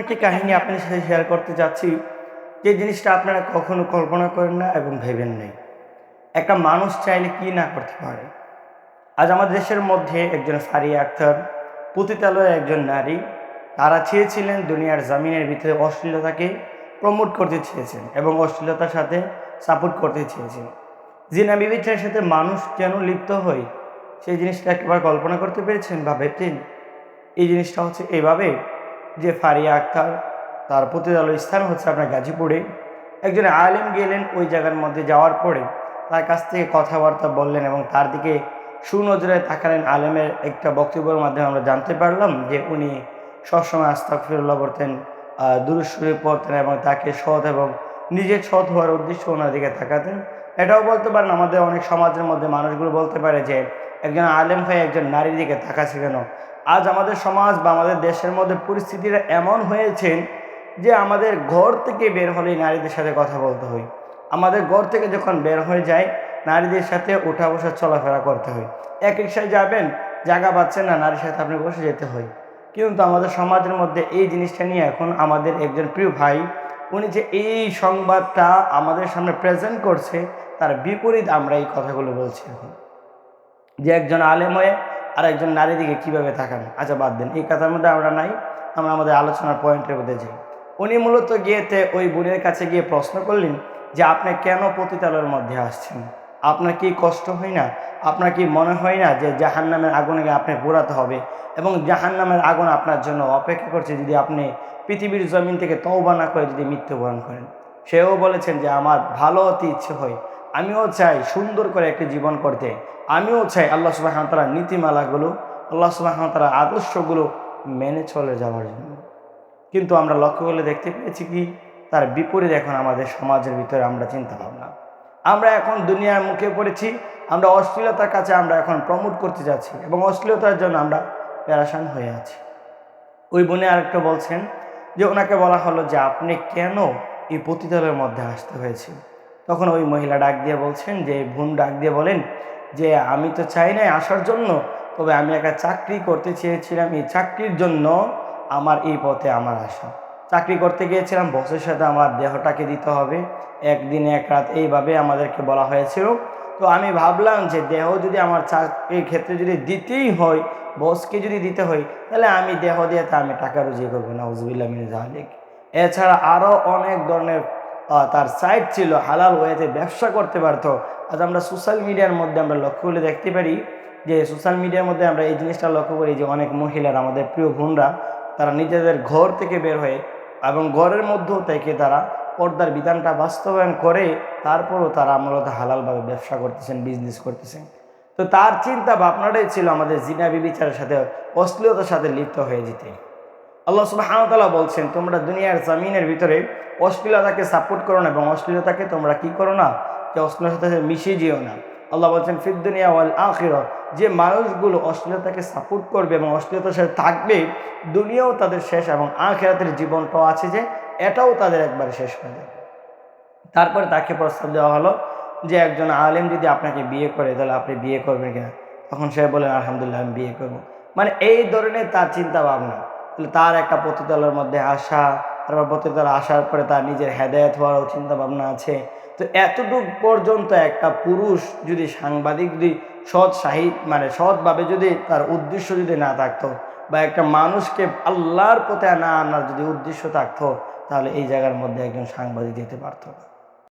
একটি কাহিনী আপনার সাথে শেয়ার করতে যাচ্ছি। যে জিনিসটা আপনারা কখনো কল্পনা করেন না এবং ভেবেন নেই। একটা মানুষ চাইলে কি না করতে পারে? আজ আমাদের দেশের মধ্যে একজন ফারিয়া আক্তার পতিতালয়ের একজন নারী, তারা চেয়েছিলেন দুনিয়ার জামিনের ভিতরে অশ্লীলতাকে প্রমোট করতে চেয়েছেন এবং অশ্লীলতার সাথে সাপোর্ট করতে চেয়েছেন। জিনা বিবেচনার সাথে মানুষ কেন লিপ্ত হয়? সেই জিনিসটা একবার কল্পনা করতে পেরেছেন বা ভেবতেন এই জিনিসটা হচ্ছে এভাবে যে ফারিয়া আক্তার, তার পতিতালয় স্থান হচ্ছে আপনার গাজীপুরে। একজন আলেম গেলেন ওই জায়গার মধ্যে যাওয়ার পরে তার কাছ থেকে কথাবার্তা বললেন এবং তার দিকে সুনজরে তাকালেন আলেমের একটা বক্তব্যের মাধ্যমে আমরা জানতে পারলাম যে উনি সবসময় আস্তাক ফিরুল্লাহ পড়তেন দুরুশ্বরী পড়তেন এবং তাকে সৎ এবং নিজের সৎ হওয়ার উদ্দেশ্য ওনার দিকে তাকাতেন। এটাও বলতে পারেন আমাদের অনেক সমাজের মধ্যে মানুষগুলো বলতে পারে যে একজন আলেম ভাই একজন নারীর দিকে তাকাচ্ছে কেন? আজ আমাদের সমাজ বা আমাদের দেশের মধ্যে পরিস্থিতিটা এমন হয়েছে যে আমাদের ঘর থেকে বের হলেই নারীদের সাথে কথা বলতে হয়। আমাদের ঘর থেকে যখন বের হয়ে যায়, নারীদের সাথে উঠা বসা চলাফেরা করতে হয়। এক রিক্সায় যাবেন, জায়গা পাচ্ছেন না, নারীর সাথে আপনি বসে যেতে হয়। কিন্তু আমাদের সমাজের মধ্যে এই জিনিসটা নিয়ে এখন আমাদের একজন প্রিয় ভাই, উনি যে এই সংবাদটা আমাদের সামনে প্রেজেন্ট করছে, তার বিপরীত আমরা এই কথাগুলো বলছি এখন। যে একজন আলেম হয়ে আর একজন নারী দিকে কীভাবে তাকান? আচ্ছা বাদ দেন। এই কথার মধ্যে আমরা নাই, আমরা আমাদের আলোচনার পয়েন্টের মধ্যে যাই। উনি মূলত গিয়েতে ওই বোনের কাছে গিয়ে প্রশ্ন করলেন যে, আপনি কেন পতিতালয়ের মধ্যে আসছেন? আপনার কি কষ্ট হয় না? আপনার কি মনে হয় না যে জাহান নামের আগুনে আপনি পোড়াতে হবে? এবং জাহান নামের আগুন আপনার জন্য অপেক্ষা করছে যদি আপনি পৃথিবীর জমিন থেকে তওবা না করে যদি মৃত্যুবরণ করেন? সেও বলেছেন যে, আমার ভালো অতি ইচ্ছে হয় আমিও চাই সুন্দর করে একটি জীবন করতে। আমিও চাই আল্লাহ সুবাহতালা নীতিমালাগুলো, আল্লাহ সুবাহতালা আদর্শগুলো মেনে চলে যাওয়ার জন্য। কিন্তু আমরা লক্ষ্য করলে দেখতে পেয়েছি কি, তার বিপরীত এখন আমাদের সমাজের ভিতরে আমরা চিন্তা ভাবনা। আমরা এখন দুনিয়ার মুখে পড়েছি, আমরা অশ্লীলতার কাছে আমরা এখন প্রমোট করতে যাচ্ছি এবং অশ্লীলতার জন্য আমরা প্যারাসান হয়ে আছি। ওই বোনে আরেকটা বলছেন যে, ওনাকে বলা হলো যে, আপনি কেন এই পতিতালের মধ্যে আসতে হয়েছে? তখন ওই মহিলা ডাক দিয়ে বলছেন, যে বোন ডাক দিয়ে বলেন যে, আমি তো চাই নাই আসার জন্য, তবে আমি একটা চাকরি করতে চেয়েছিলাম, এই চাকরির জন্য আমার এই পথে আমার আসা। চাকরি করতে গিয়েছিলাম, বসের সাথে আমার দেহটাকে দিতে হবে। একদিন এক রাত এইভাবে আমাদেরকে বলা হয়েছিল। তো আমি ভাবলাম যে, দেহ যদি আমার চাকরির ক্ষেত্রে যদি দিতেই হয়, বসকে যদি দিতে হয়, তাহলে আমি দেহ দিয়ে তা আমি টাকা রুজি করব না উজবিল্লা মিন জাহালিক এছাড়া আরও অনেক ধরনের তার সাইট ছিল হালাল ওয়েতে ব্যবসা করতে পারতো। আজ আমরা সোশ্যাল মিডিয়ার মধ্যে আমরা লক্ষ্য করলে দেখতে পারি যে সোশ্যাল মিডিয়ার মধ্যে আমরা এই জিনিসটা লক্ষ্য করি যে অনেক মহিলারা, আমাদের প্রিয় বোনরা, তারা নিজেদের ঘর থেকে বের হয়ে এবং ঘরের মধ্যেও থেকে তারা পর্দার বিধানটা বাস্তবায়ন করে, তারপরও তারা মূলত হালালভাবে ব্যবসা করতেছেন বিজনেস করতেছেন। তো তার চিন্তা ভাবনাটাই ছিল আমাদের জিনা বিবিচারের সাথে অশ্লীলতার সাথে লিপ্ত হয়ে যেতে। আল্লাহ সুবাহতালা বলছেন, তোমরা দুনিয়ার জামিনের ভিতরে অশ্লীলতাকে সাপোর্ট করো না এবং অশ্লীলতাকে তোমরা কি করো না? যে অশ্লীলতার সাথে মিশিয়ে যেও না। আল্লাহ বলছেন ফিদ্দুনিয়া ওয়াল আখির যে মানুষগুলো অশ্লীলতাকে সাপোর্ট করবে এবং অশ্লীলতার সাথে থাকবে, দুনিয়াও তাদের শেষ এবং আখেরাতের জীবনটাও আছে যে, এটাও তাদের একবারে শেষ হয়ে যাবে। তারপরে তাকে প্রস্তাব দেওয়া হলো যে, একজন আলেম যদি আপনাকে বিয়ে করে, তাহলে আপনি বিয়ে করবেন কিনা? তখন সে বলেন আলহামদুলিল্লাহ, আমি বিয়ে করব। মানে এই ধরনের তার চিন্তা ভাবনা। তার একটা পতিতলের মধ্যে আসা, তারপর পতিতল আসার পরে তার নিজের হেদায়ত হওয়ারও চিন্তা ভাবনা আছে। তো এতটুক পর্যন্ত একটা পুরুষ যদি সাংবাদিক, যদি সৎ সাহিত মানে সৎভাবে যদি তার উদ্দেশ্য যদি না থাকতো বা একটা মানুষকে আল্লাহর পথে না আনার যদি উদ্দেশ্য থাকতো, তাহলে এই জায়গার মধ্যে একজন সাংবাদিক যেতে পারতো না।